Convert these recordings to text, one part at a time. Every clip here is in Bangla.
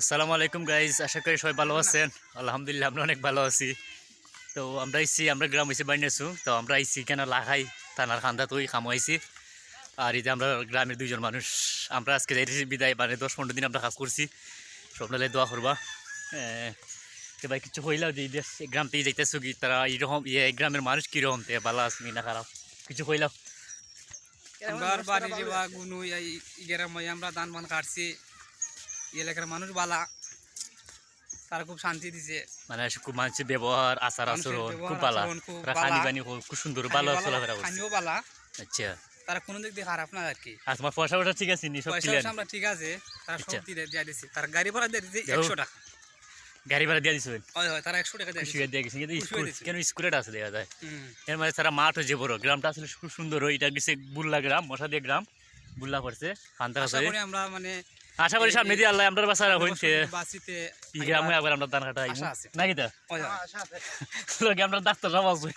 আসসালামু আলাইকুম গাইজ আশা করি সবাই ভালো আছেন। আলহামদুলিল্লাহ আমরা অনেক ভালো আছি। তো আমরা আইসি আমরা গ্রাম হয়েছি বানিয়েছু তো আমরা আইসি কেন লাখাই থানার খান্দা তুই খামাইছি আর এই যে আমরা গ্রামের দুইজন মানুষ আমরা আজকে যাইতেছি বিদায় মানে দশ পনেরো দিন আমরা কাজ করছি। স্বপ্নালে দোয়া করবা। তো ভাই কিছু হইলাও যে গ্রাম থেকে যাইতেছো কি তারা এইরকম ইয়ে এই গ্রামের মানুষ কীরকম তে ভালো আছে না খারাপ? কিছু হইলাও আমরার বাড়ি যাবা গুনু এই আমরা মান কাটছি। এলাকার মানুষ বালা। তারা খুব শান্তি দিছে। মানে খুব মানুষের ব্যবহার আচার আচরণ খুব বালা। খানি বানি খুব সুন্দর ভালো চলাফেরা করছে। খানিও বালা। আচ্ছা। তারা কোনো দিক দিয়ে খারাপ না আর কি। আর তোমার পয়সা পয়সা ঠিক আছে নি? সব পয়সা আমরা ঠিক আছে। তারা আচ্ছা। সব দিয়ে দিয়ে দিছে। তার গাড়ি ভাড়া দিয়ে দিছে যাও। একশো টাকা। গাড়ি ভাড়া দিয়ে দিছো। হয় হয় তারা একশো টাকা দিয়ে দিছে দিয়ে গেছে কিন্তু স্কুল দিছে। কেন স্কুলেটা আছে দেখা যায়? এর মাঝে তারা মাঠ হয়েছে বড়। গ্রামটা আসলে খুব সুন্দর। গেছে বুল্লা গ্রাম মশা দিয়ে গ্রাম। বুল্লা করছে খান্তা আশা আছে করি আমরা মানে আশা করি সামনে দিয়ে আল্লাহ আমরা বাসারা হইছে বাসিতে এই গ্রামে আবার আমরা ধান কাটা আশা আছে। নাকি তা? হয়। লোকে আমরা ডাক্তার সব আছে।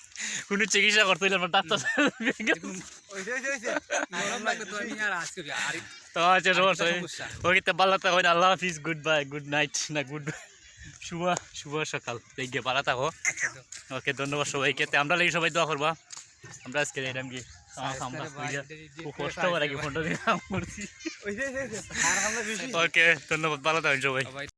কোনো চিকিৎসা করতে হইলে আমরা ডাক্তার তো আমি আর আজকে আর তো আচ্ছা সমস্যা। ওকে তো ভালো থাকো আল্লাহ হাফিজ গুড বাই গুড নাইট না গুড শুভ শুভ সকাল। দেখে ভালো থাকো। আচ্ছা ওকে ধন্যবাদ সবাইকে। তো আমরা লাগি সবাই দোয়া করবা। আমরা আজকে এরকম কি কষ্ট করে ফোনটা দিয়ে ওকে ধন্যবাদ ভালো থাকেন সবাই